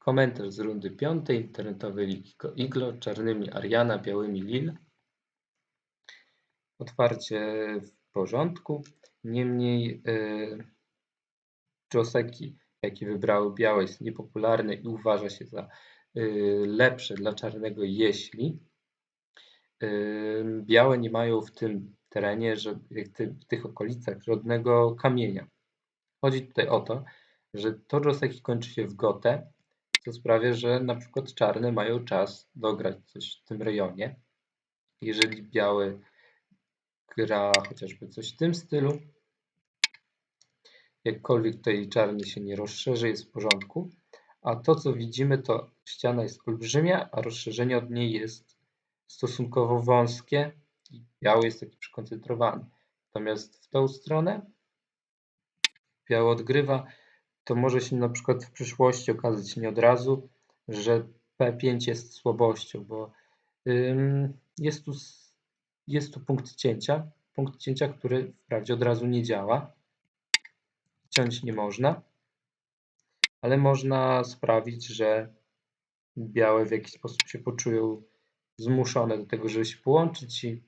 Komentarz z rundy piątej internetowej ligi Iglo czarnymi Ariana, białymi Lil. Otwarcie w porządku. Niemniej yy, Joseki, jaki wybrały białe, jest niepopularny i uważa się za yy, dla czarnego, jeśli yy, białe nie mają w tym terenie, że w tych okolicach żadnego kamienia. Chodzi tutaj o to, że to Joseki kończy się w gotę, co sprawia, że na przykład czarne mają czas dograć coś w tym rejonie. Jeżeli biały gra chociażby coś w tym stylu, jakkolwiek tutaj czarny się nie rozszerzy, jest w porządku. A to, co widzimy, to ściana jest olbrzymia, a rozszerzenie od niej jest stosunkowo wąskie i biały jest taki przykoncentrowany. Natomiast w tą stronę biały odgrywa to może się na przykład w przyszłości okazać nie od razu, że P5 jest słabością, bo jest tu, jest tu punkt cięcia, punkt cięcia, który wprawdzie od razu nie działa. Ciąć nie można, ale można sprawić, że białe w jakiś sposób się poczują zmuszone do tego, żeby się połączyć i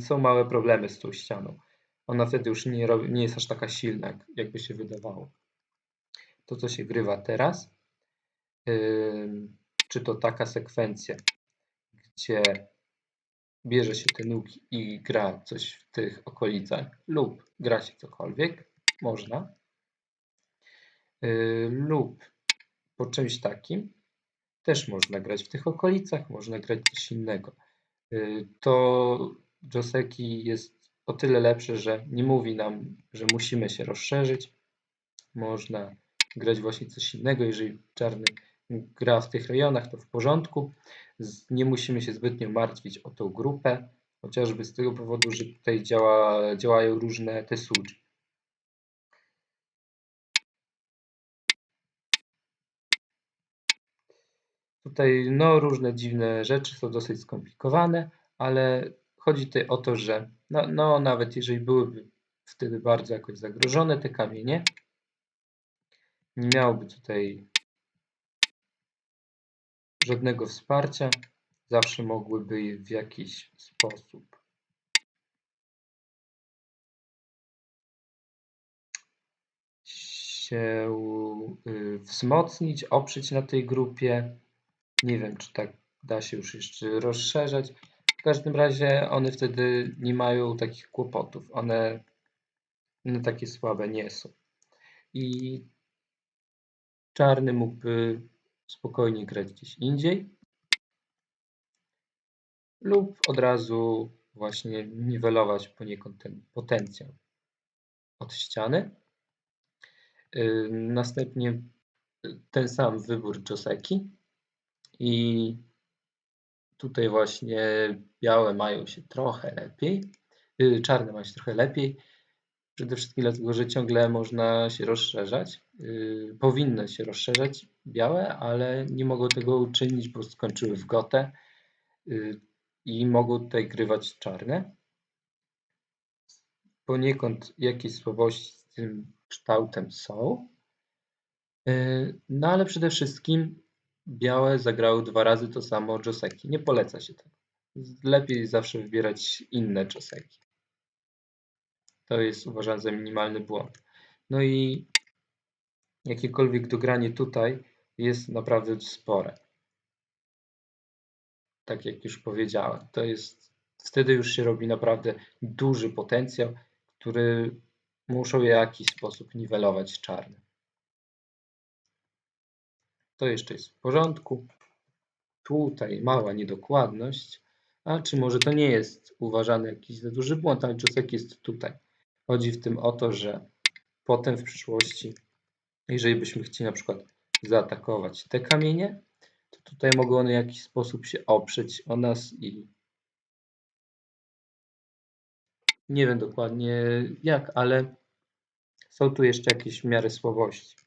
są małe problemy z tą ścianą ona wtedy już nie, robi, nie jest aż taka silna, jakby się wydawało. To, co się grywa teraz, yy, czy to taka sekwencja, gdzie bierze się te nóg i gra coś w tych okolicach, lub gra się cokolwiek, można, yy, lub po czymś takim, też można grać w tych okolicach, można grać coś innego. Yy, to Joseki jest o tyle lepsze, że nie mówi nam, że musimy się rozszerzyć. Można grać właśnie coś innego. Jeżeli czarny gra w tych rejonach, to w porządku. Nie musimy się zbytnio martwić o tą grupę, chociażby z tego powodu, że tutaj działa, działają różne te sługi. Tutaj no, różne dziwne rzeczy są dosyć skomplikowane, ale chodzi tutaj o to, że no, no nawet jeżeli byłyby wtedy bardzo jakoś zagrożone te kamienie, nie miałoby tutaj żadnego wsparcia, zawsze mogłyby w jakiś sposób się y, wzmocnić, oprzeć na tej grupie. Nie wiem, czy tak da się już jeszcze rozszerzać. W każdym razie one wtedy nie mają takich kłopotów. One, takie słabe nie są. I czarny mógłby spokojnie grać gdzieś indziej lub od razu właśnie niwelować poniekąd ten potencjał od ściany. Następnie ten sam wybór Joseki i Tutaj właśnie białe mają się trochę lepiej, y, czarne mają się trochę lepiej. Przede wszystkim dlatego, że ciągle można się rozszerzać. Y, powinny się rozszerzać białe, ale nie mogą tego uczynić, bo skończyły w gotę y, i mogą tutaj grywać czarne. Poniekąd jakieś słabości z tym kształtem są. No ale przede wszystkim Białe zagrały dwa razy to samo Joseki. Nie poleca się tego. Lepiej zawsze wybierać inne Joseki. To jest uważam za minimalny błąd. No i jakiekolwiek dogranie tutaj jest naprawdę spore. Tak jak już powiedziałem, to jest wtedy już się robi naprawdę duży potencjał, który muszą w jakiś sposób niwelować czarne. To jeszcze jest w porządku. Tutaj mała niedokładność. A czy może to nie jest uważany jakiś za duży błąd, ale czosek jest tutaj. Chodzi w tym o to, że potem w przyszłości, jeżeli byśmy chcieli na przykład zaatakować te kamienie, to tutaj mogą one w jakiś sposób się oprzeć o nas i nie wiem dokładnie jak, ale są tu jeszcze jakieś w miarę słabości.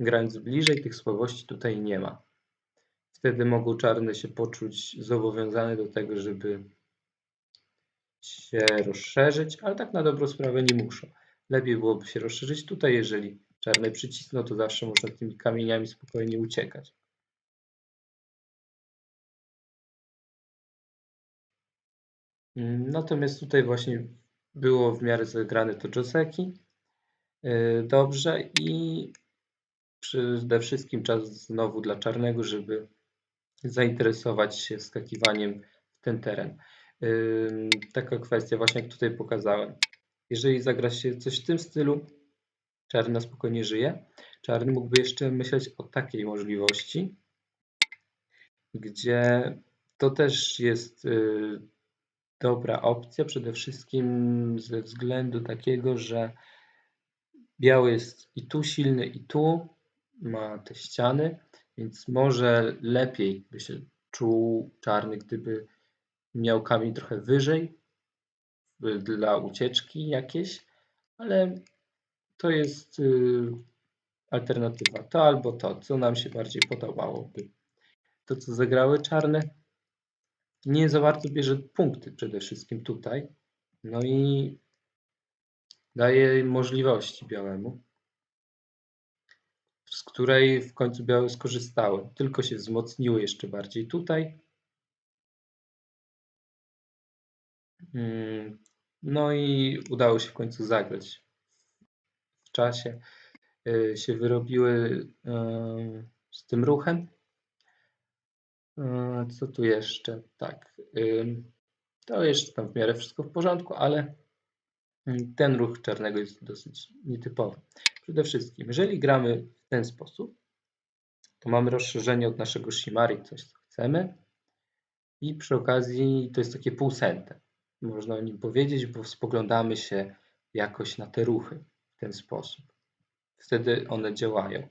Grając bliżej, tych słabości tutaj nie ma. Wtedy mogą czarne się poczuć zobowiązane do tego, żeby się rozszerzyć, ale tak na dobrą sprawę nie muszą. lepiej byłoby się rozszerzyć tutaj, jeżeli czarne przycisną, to zawsze można tymi kamieniami spokojnie uciekać. Natomiast tutaj właśnie było w miarę zagrane to Joseki yy, dobrze i przede wszystkim czas znowu dla czarnego, żeby zainteresować się skakiwaniem w ten teren. Taka kwestia właśnie jak tutaj pokazałem. Jeżeli zagra się coś w tym stylu, czarny spokojnie żyje. Czarny mógłby jeszcze myśleć o takiej możliwości, gdzie to też jest yy, dobra opcja, przede wszystkim ze względu takiego, że biały jest i tu silny, i tu ma te ściany, więc może lepiej by się czuł czarny, gdyby miał kamień trochę wyżej y, dla ucieczki jakieś, ale to jest y, alternatywa. To albo to, co nam się bardziej podobałoby. To, co zagrały czarne, nie za bardzo bierze punkty przede wszystkim tutaj. No i daje możliwości białemu, z której w końcu białe skorzystały. Tylko się wzmocniły jeszcze bardziej tutaj. Mm, No i udało się w końcu zagrać. W czasie y, się wyrobiły y, z tym ruchem. E, Co tu jeszcze? Tak. To jeszcze tam w miarę wszystko w porządku, ale mm, ten ruch czarnego jest dosyć nietypowy. Przede wszystkim, jeżeli gramy w ten sposób, to mamy rozszerzenie od naszego Shimari, coś co chcemy. I przy okazji to jest takie półsente. Można o nim powiedzieć, bo spoglądamy się jakoś na te ruchy w ten sposób. Wtedy one działają.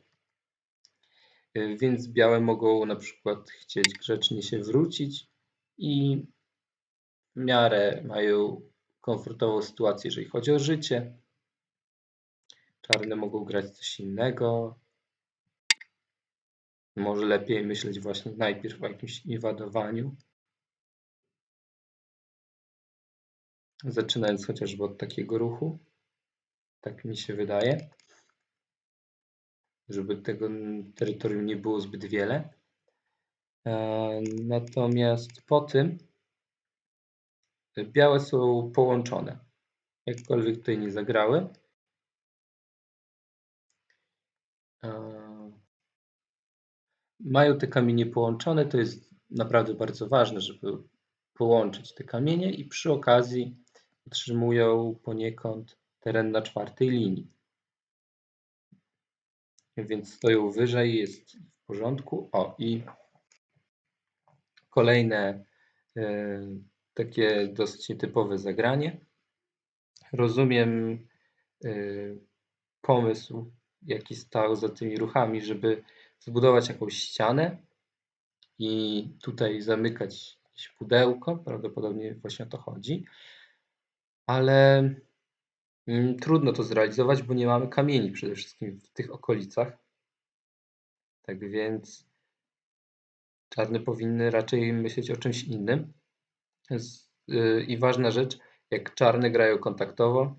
Y, Więc białe mogą na przykład chcieć grzecznie się wrócić i w miarę mają komfortową sytuację, jeżeli chodzi o życie. Czarne mogą grać coś innego. Może lepiej myśleć właśnie najpierw o jakimś inwadowaniu. Zaczynając chociażby od takiego ruchu. Tak mi się wydaje żeby tego terytorium nie było zbyt wiele. E, Natomiast po tym białe są połączone. Jakkolwiek tutaj nie zagrały. Mają te kamienie połączone, to jest naprawdę bardzo ważne, żeby połączyć te kamienie i przy okazji otrzymują poniekąd teren na czwartej linii więc stoją wyżej, jest w porządku. O i kolejne e, takie dosyć nietypowe zagranie. Rozumiem e, pomysł, jaki stał za tymi ruchami, żeby zbudować jakąś ścianę i tutaj zamykać jakieś pudełko. Prawdopodobnie właśnie o to chodzi. Ale Mm, Trudno to zrealizować, bo nie mamy kamieni przede wszystkim w tych okolicach. Tak więc czarne powinny raczej myśleć o czymś innym. Y, I ważna rzecz, jak czarne grają kontaktowo,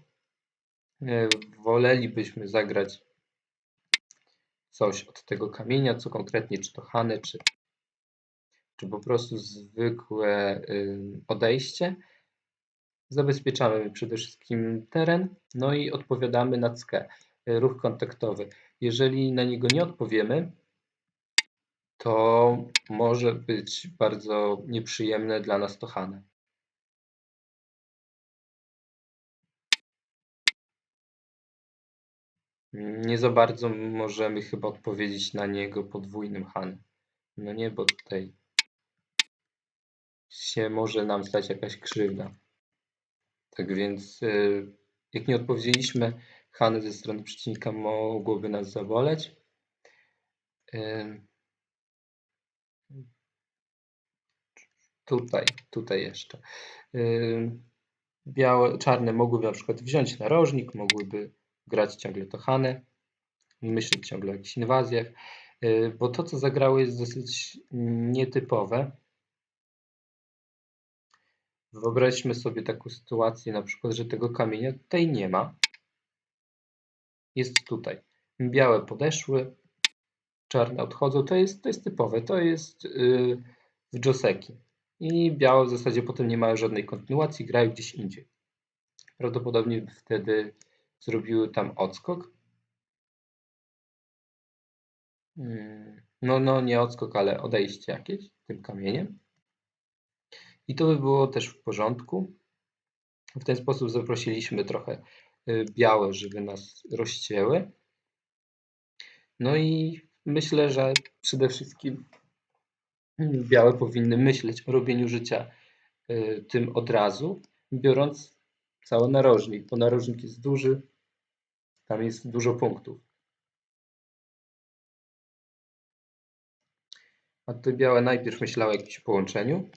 y, wolelibyśmy zagrać coś od tego kamienia, co konkretnie, czy to Hane, czy, czy po prostu zwykłe odejście. Zabezpieczamy przede wszystkim teren, no i odpowiadamy na ckę, y, ruch kontaktowy. Jeżeli na niego nie odpowiemy, to może być bardzo nieprzyjemne dla nas to Hane. Nie za bardzo możemy chyba odpowiedzieć na niego podwójnym Hane. No nie, bo tutaj się może nam stać jakaś krzywda. Tak więc y, jak nie odpowiedzieliśmy, Hany ze strony przeciwnika mogłoby nas zaboleć. Y, Tutaj, tutaj jeszcze. Y, Białe, czarne mogłyby na przykład wziąć narożnik, mogłyby grać ciągle to Hanę i myśleć ciągle o jakichś inwazjach, y, bo to, co zagrały jest dosyć nietypowe. Wyobraźmy sobie taką sytuację, na przykład, że tego kamienia tutaj nie ma. jest tutaj. Białe podeszły, czarne odchodzą. To jest, to jest typowe. To jest yy, w Joseki. I białe w zasadzie potem nie mają żadnej kontynuacji, grają gdzieś indziej. Prawdopodobnie wtedy zrobiły tam odskok. Hmm, no, no, nie odskok, ale odejście jakieś tym kamieniem. I to by było też w porządku. W ten sposób zaprosiliśmy trochę y, białe, żeby nas rozcięły. No i myślę, że przede wszystkim białe powinny myśleć o robieniu życia y, tym od razu, biorąc cały narożnik, bo narożnik jest duży, tam jest dużo punktów. A tutaj białe najpierw myślały o jakimś połączeniu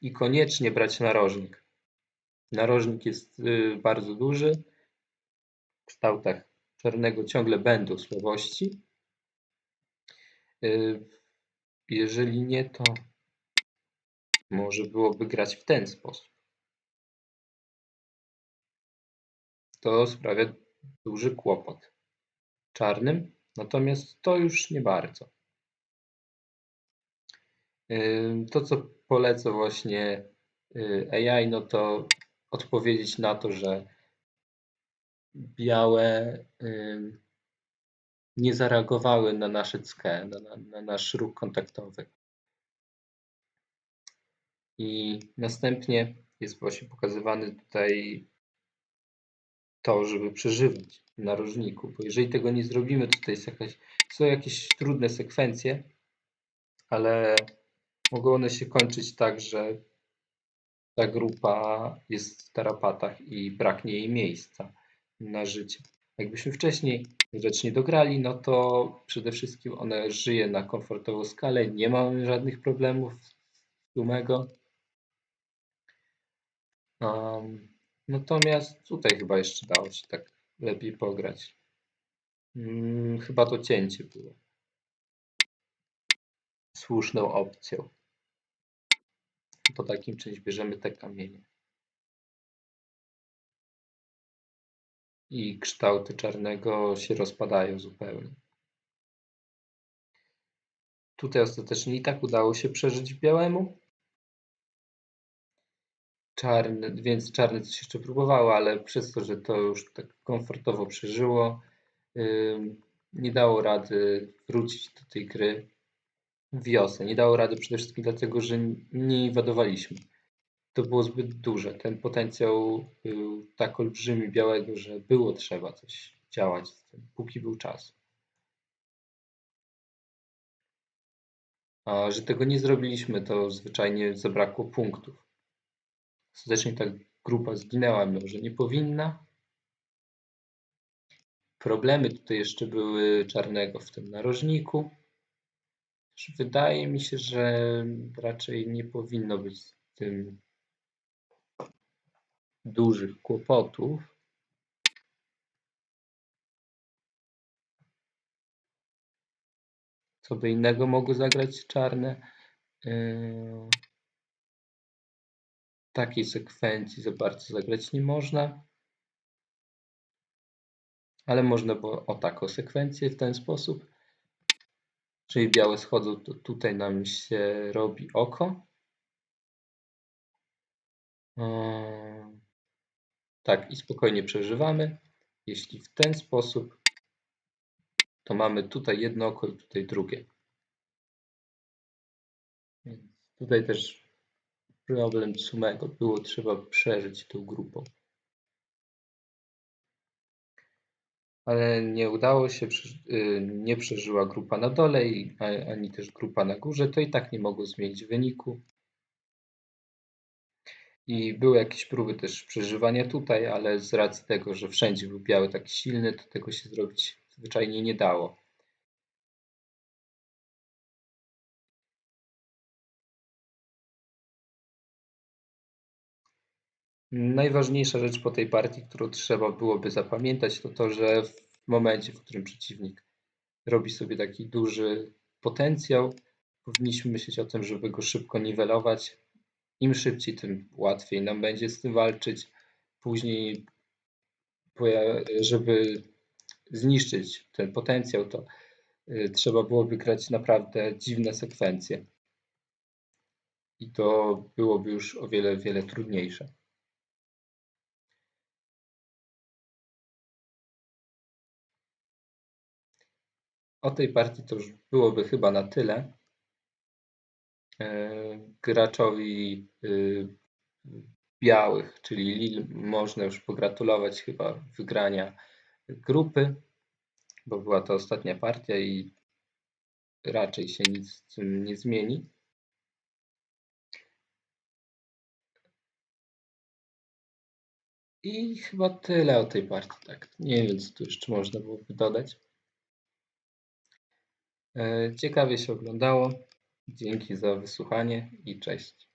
i koniecznie brać narożnik. Narożnik jest y, bardzo duży. W kształtach czarnego ciągle będą słabości. Y, jeżeli nie, to może byłoby grać w ten sposób. To sprawia duży kłopot czarnym, natomiast to już nie bardzo. To, co polecę właśnie y, AI, no to odpowiedzieć na to, że białe nie zareagowały na nasze CKE, na, na, na nasz ruch kontaktowy. I następnie jest właśnie pokazywany tutaj to, żeby przeżywać w narożniku, bo jeżeli tego nie zrobimy, tutaj jest jakaś, są jakieś trudne sekwencje, ale mogą one się kończyć tak, że ta grupa jest w tarapatach i braknie jej miejsca na życie. Jakbyśmy wcześniej rzecz nie dograli, no to przede wszystkim one żyje na komfortową skalę, nie mamy żadnych problemów z Lumego. Um, natomiast tutaj chyba jeszcze dało się tak lepiej pograć. Hmm, chyba to cięcie było słuszną opcją. Po takim czymś bierzemy te kamienie. i kształty czarnego się rozpadają zupełnie. Tutaj ostatecznie i tak udało się przeżyć białemu. Czarny, więc czarny coś jeszcze próbowało, ale przez to, że to już tak komfortowo przeżyło, yy, nie dało rady wrócić do tej gry w wiosnę. Nie dało rady przede wszystkim dlatego, że nie inwadowaliśmy to było zbyt duże. Ten potencjał był tak olbrzymi białego, że było trzeba coś działać z tym, póki był czas. A że tego nie zrobiliśmy, to zwyczajnie zabrakło punktów. Ostatecznie ta grupa zginęła, mimo że nie powinna. Problemy tutaj jeszcze były czarnego w tym narożniku. Wydaje mi się, że raczej nie powinno być z tym dużych kłopotów Co by innego mogło zagrać czarne? Yy, takiej sekwencji za bardzo zagrać nie można. Ale można było o taką sekwencję w ten sposób. Czyli białe schodzą, to tutaj nam się robi oko. Yy, tak, i spokojnie przeżywamy. Jeśli w ten sposób, to mamy tutaj jedno oko i tutaj drugie. Więc tutaj też problem Sumego było trzeba przeżyć tą grupą. Ale nie udało się, y, nie przeżyła grupa na dole, ani też grupa na górze, to i tak nie mogło zmienić wyniku. I były jakieś próby też przeżywania tutaj, ale z racji tego, że wszędzie był biały taki silny, to tego się zrobić zwyczajnie nie dało. Najważniejsza rzecz po tej partii, którą trzeba byłoby zapamiętać, to to, że w momencie, w którym przeciwnik robi sobie taki duży potencjał, powinniśmy myśleć o tym, żeby go szybko niwelować, im szybciej, tym łatwiej nam będzie z tym walczyć. Później żeby zniszczyć ten potencjał, to y, trzeba byłoby grać naprawdę dziwne sekwencje. I to byłoby już o wiele, wiele trudniejsze. O tej partii to już byłoby chyba na tyle. E, graczowi y, białych, czyli Lil, można już pogratulować chyba wygrania grupy, bo była to ostatnia partia i raczej się nic z tym nie zmieni. I chyba tyle o tej partii. Tak. Nie wiem, co tu jeszcze można byłoby dodać. E, Ciekawie się oglądało. Dzięki za wysłuchanie i cześć.